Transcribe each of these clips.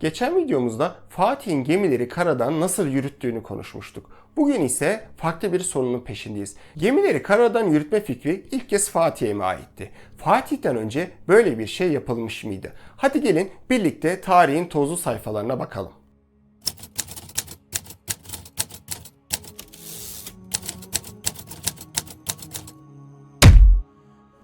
Geçen videomuzda Fatih'in gemileri karadan nasıl yürüttüğünü konuşmuştuk. Bugün ise farklı bir sorunun peşindeyiz. Gemileri karadan yürütme fikri ilk kez Fatih'e mi aitti? Fatih'ten önce böyle bir şey yapılmış mıydı? Hadi gelin birlikte tarihin tozlu sayfalarına bakalım.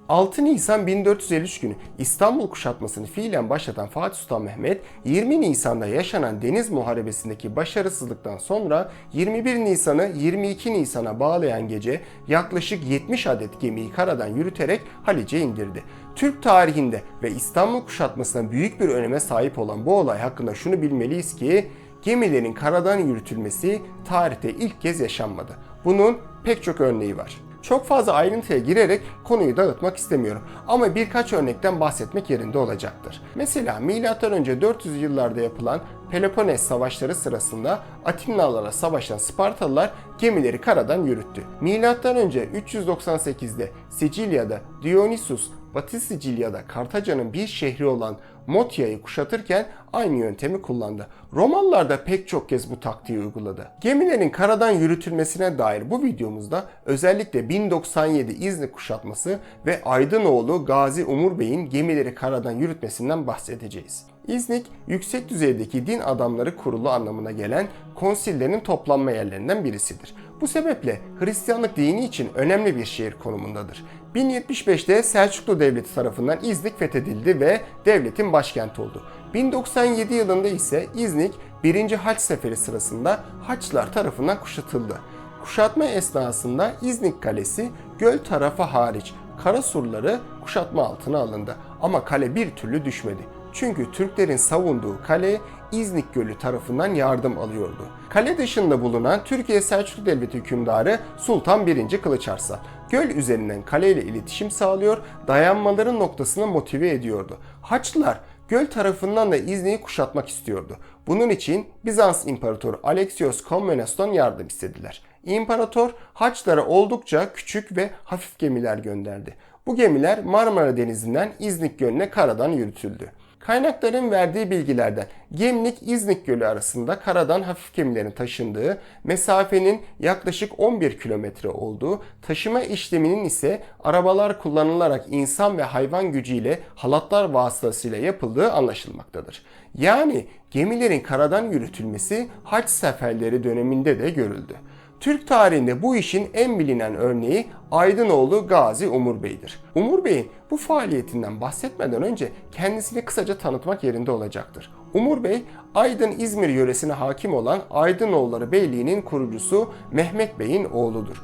6 Nisan 1453 günü İstanbul kuşatmasını fiilen başlatan Fatih Sultan Mehmet, 20 Nisan'da yaşanan Deniz Muharebesi'ndeki başarısızlıktan sonra 21 Nisan'ı 22 Nisan'a bağlayan gece yaklaşık 70 adet gemiyi karadan yürüterek Halice indirdi. Türk tarihinde ve İstanbul kuşatmasına büyük bir öneme sahip olan bu olay hakkında şunu bilmeliyiz ki gemilerin karadan yürütülmesi tarihte ilk kez yaşanmadı. Bunun pek çok örneği var. Çok fazla ayrıntıya girerek konuyu dağıtmak istemiyorum ama birkaç örnekten bahsetmek yerinde olacaktır. Mesela M.Ö. 400 yıllarda yapılan Peloponnes savaşları sırasında Atinlalara savaşan Spartalılar gemileri karadan yürüttü. M.Ö. 398'de Sicilya'da Dionysus Batı Sicilya'da Kartaca'nın bir şehri olan Motia'yı kuşatırken aynı yöntemi kullandı. Romalılar da pek çok kez bu taktiği uyguladı. Gemilerin karadan yürütülmesine dair bu videomuzda özellikle 1097 İznik kuşatması ve Aydınoğlu Gazi Umur Bey'in gemileri karadan yürütmesinden bahsedeceğiz. İznik, yüksek düzeydeki din adamları kurulu anlamına gelen konsillerin toplanma yerlerinden birisidir. Bu sebeple Hristiyanlık dini için önemli bir şehir konumundadır. 1075'te Selçuklu Devleti tarafından İznik fethedildi ve devletin başkenti oldu. 1097 yılında ise İznik 1. Haç Seferi sırasında Haçlılar tarafından kuşatıldı. Kuşatma esnasında İznik Kalesi göl tarafı hariç kara surları kuşatma altına alındı ama kale bir türlü düşmedi. Çünkü Türklerin savunduğu kale İznik Gölü tarafından yardım alıyordu. Kale dışında bulunan Türkiye Selçuklu Devleti hükümdarı Sultan 1. Kılıç Arslan göl üzerinden kaleyle iletişim sağlıyor, dayanmaların noktasına motive ediyordu. Haçlılar göl tarafından da İznik'i kuşatmak istiyordu. Bunun için Bizans İmparatoru Alexios Komnenos'tan yardım istediler. İmparator Haçlara oldukça küçük ve hafif gemiler gönderdi. Bu gemiler Marmara Denizi'nden İznik Gölü'ne karadan yürütüldü. Kaynakların verdiği bilgilerden Gemlik-İznik Gölü arasında karadan hafif gemilerin taşındığı, mesafenin yaklaşık 11 kilometre olduğu, taşıma işleminin ise arabalar kullanılarak insan ve hayvan gücüyle halatlar vasıtasıyla yapıldığı anlaşılmaktadır. Yani gemilerin karadan yürütülmesi haç seferleri döneminde de görüldü. Türk tarihinde bu işin en bilinen örneği Aydınoğlu Gazi Umur Bey'dir. Umur Bey'in bu faaliyetinden bahsetmeden önce kendisini kısaca tanıtmak yerinde olacaktır. Umur Bey, Aydın İzmir yöresine hakim olan Aydınoğulları Beyliği'nin kurucusu Mehmet Bey'in oğludur.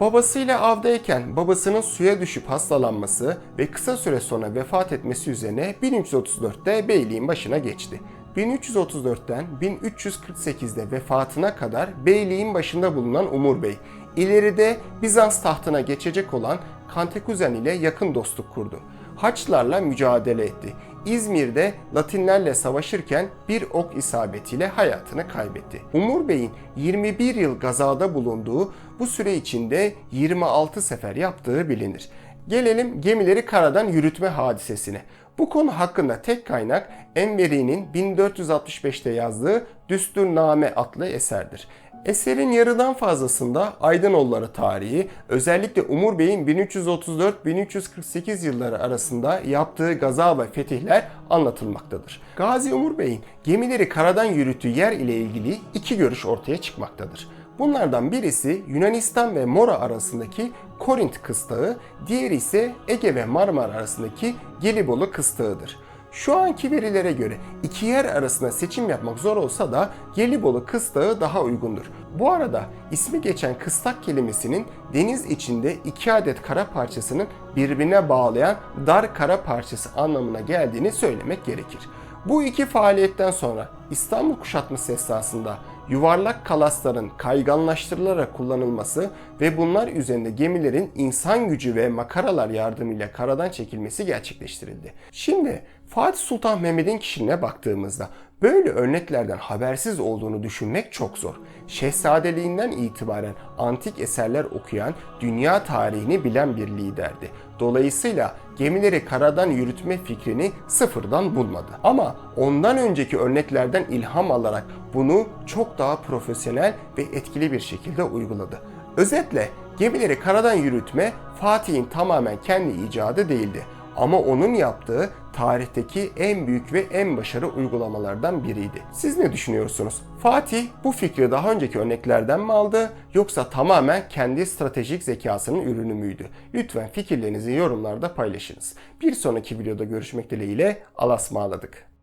Babasıyla avdayken babasının suya düşüp hastalanması ve kısa süre sonra vefat etmesi üzerine 1334'te beyliğin başına geçti. 1334'ten 1348'de vefatına kadar beyliğin başında bulunan Umur Bey, ileride Bizans tahtına geçecek olan Kantekuzen ile yakın dostluk kurdu. Haçlarla mücadele etti. İzmir'de Latinlerle savaşırken bir ok isabetiyle hayatını kaybetti. Umur Bey'in 21 yıl gazada bulunduğu bu süre içinde 26 sefer yaptığı bilinir. Gelelim gemileri karadan yürütme hadisesine. Bu konu hakkında tek kaynak Enveri'nin 1465'te yazdığı Düsturname adlı eserdir. Eserin yarıdan fazlasında Aydınoğulları tarihi, özellikle Umur Bey'in 1334-1348 yılları arasında yaptığı gaza ve fetihler anlatılmaktadır. Gazi Umur Bey'in gemileri karadan yürüttüğü yer ile ilgili iki görüş ortaya çıkmaktadır. Bunlardan birisi Yunanistan ve Mora arasındaki Korint kıstağı, diğeri ise Ege ve Marmara arasındaki Gelibolu kıstağıdır. Şu anki verilere göre iki yer arasında seçim yapmak zor olsa da Gelibolu kıstağı daha uygundur. Bu arada ismi geçen kıstak kelimesinin deniz içinde iki adet kara parçasının birbirine bağlayan dar kara parçası anlamına geldiğini söylemek gerekir. Bu iki faaliyetten sonra İstanbul kuşatması esnasında yuvarlak kalasların kayganlaştırılarak kullanılması ve bunlar üzerinde gemilerin insan gücü ve makaralar yardımıyla karadan çekilmesi gerçekleştirildi. Şimdi Fatih Sultan Mehmet'in kişiliğine baktığımızda böyle örneklerden habersiz olduğunu düşünmek çok zor. Şehzadeliğinden itibaren antik eserler okuyan, dünya tarihini bilen bir liderdi. Dolayısıyla gemileri karadan yürütme fikrini sıfırdan bulmadı. Ama ondan önceki örneklerden ilham alarak bunu çok daha profesyonel ve etkili bir şekilde uyguladı. Özetle gemileri karadan yürütme Fatih'in tamamen kendi icadı değildi. Ama onun yaptığı tarihteki en büyük ve en başarılı uygulamalardan biriydi. Siz ne düşünüyorsunuz? Fatih bu fikri daha önceki örneklerden mi aldı yoksa tamamen kendi stratejik zekasının ürünü müydü? Lütfen fikirlerinizi yorumlarda paylaşınız. Bir sonraki videoda görüşmek dileğiyle alasmaladık.